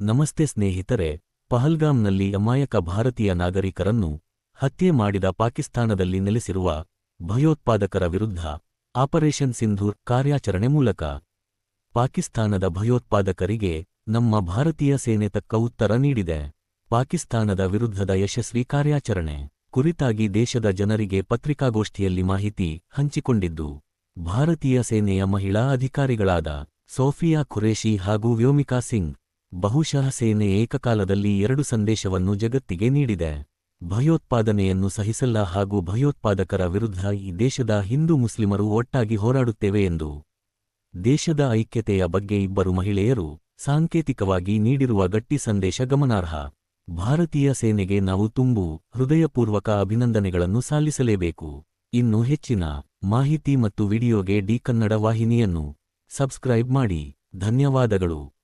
ನಮಸ್ತೆ ಸ್ನೇಹಿತರೆ, ಪಹಲ್ಗಾಮ್ನಲ್ಲಿ ಅಮಾಯಕ ಭಾರತೀಯ ನಾಗರಿಕರನ್ನು ಹತ್ಯೆ ಮಾಡಿದ ಪಾಕಿಸ್ತಾನದಲ್ಲಿ ನೆಲೆಸಿರುವ ಭಯೋತ್ಪಾದಕರ ವಿರುದ್ಧ ಆಪರೇಷನ್ ಸಿಂಧೂರ್ ಕಾರ್ಯಾಚರಣೆ ಮೂಲಕ ಪಾಕಿಸ್ತಾನದ ಭಯೋತ್ಪಾದಕರಿಗೆ ನಮ್ಮ ಭಾರತೀಯ ಸೇನೆ ತಕ್ಕ ಉತ್ತರ ನೀಡಿದೆ. ಪಾಕಿಸ್ತಾನದ ವಿರುದ್ಧದ ಯಶಸ್ವಿ ಕಾರ್ಯಾಚರಣೆ ಕುರಿತಾಗಿ ದೇಶದ ಜನರಿಗೆ ಪತ್ರಿಕಾಗೋಷ್ಠಿಯಲ್ಲಿ ಮಾಹಿತಿ ಹಂಚಿಕೊಂಡಿದ್ದು, ಭಾರತೀಯ ಸೇನೆಯ ಮಹಿಳಾ ಅಧಿಕಾರಿಗಳಾದ ಸೋಫಿಯಾ ಖುರೇಶಿ ಹಾಗೂ ವ್ಯೋಮಿಕಾ ಸಿಂಗ್ ಬಹುಶಃ ಸೇನೆ ಏಕಕಾಲದಲ್ಲಿ ಎರಡು ಸಂದೇಶವನ್ನು ಜಗತ್ತಿಗೆ ನೀಡಿದೆ. ಭಯೋತ್ಪಾದನೆಯನ್ನು ಸಹಿಸಲ್ಲ ಹಾಗೂ ಭಯೋತ್ಪಾದಕರ ವಿರುದ್ಧ ಈ ದೇಶದ ಹಿಂದೂ ಮುಸ್ಲಿಮರು ಒಟ್ಟಾಗಿ ಹೋರಾಡುತ್ತೇವೆ ಎಂದು ದೇಶದ ಐಕ್ಯತೆಯ ಬಗ್ಗೆ ಇಬ್ಬರು ಮಹಿಳೆಯರು ಸಾಂಕೇತಿಕವಾಗಿ ನೀಡಿರುವ ಗಟ್ಟಿ ಸಂದೇಶ ಗಮನಾರ್ಹ. ಭಾರತೀಯ ಸೇನೆಗೆ ನಾವು ತುಂಬು ಹೃದಯಪೂರ್ವಕ ಅಭಿನಂದನೆಗಳನ್ನು ಸಲ್ಲಿಸಲೇಬೇಕು. ಇನ್ನು ಹೆಚ್ಚಿನ ಮಾಹಿತಿ ಮತ್ತು ವಿಡಿಯೋಗೆ ಡಿ ಕನ್ನಡ ವಾಹಿನಿಯನ್ನು ಸಬ್ಸ್ಕ್ರೈಬ್ ಮಾಡಿ. ಧನ್ಯವಾದಗಳು.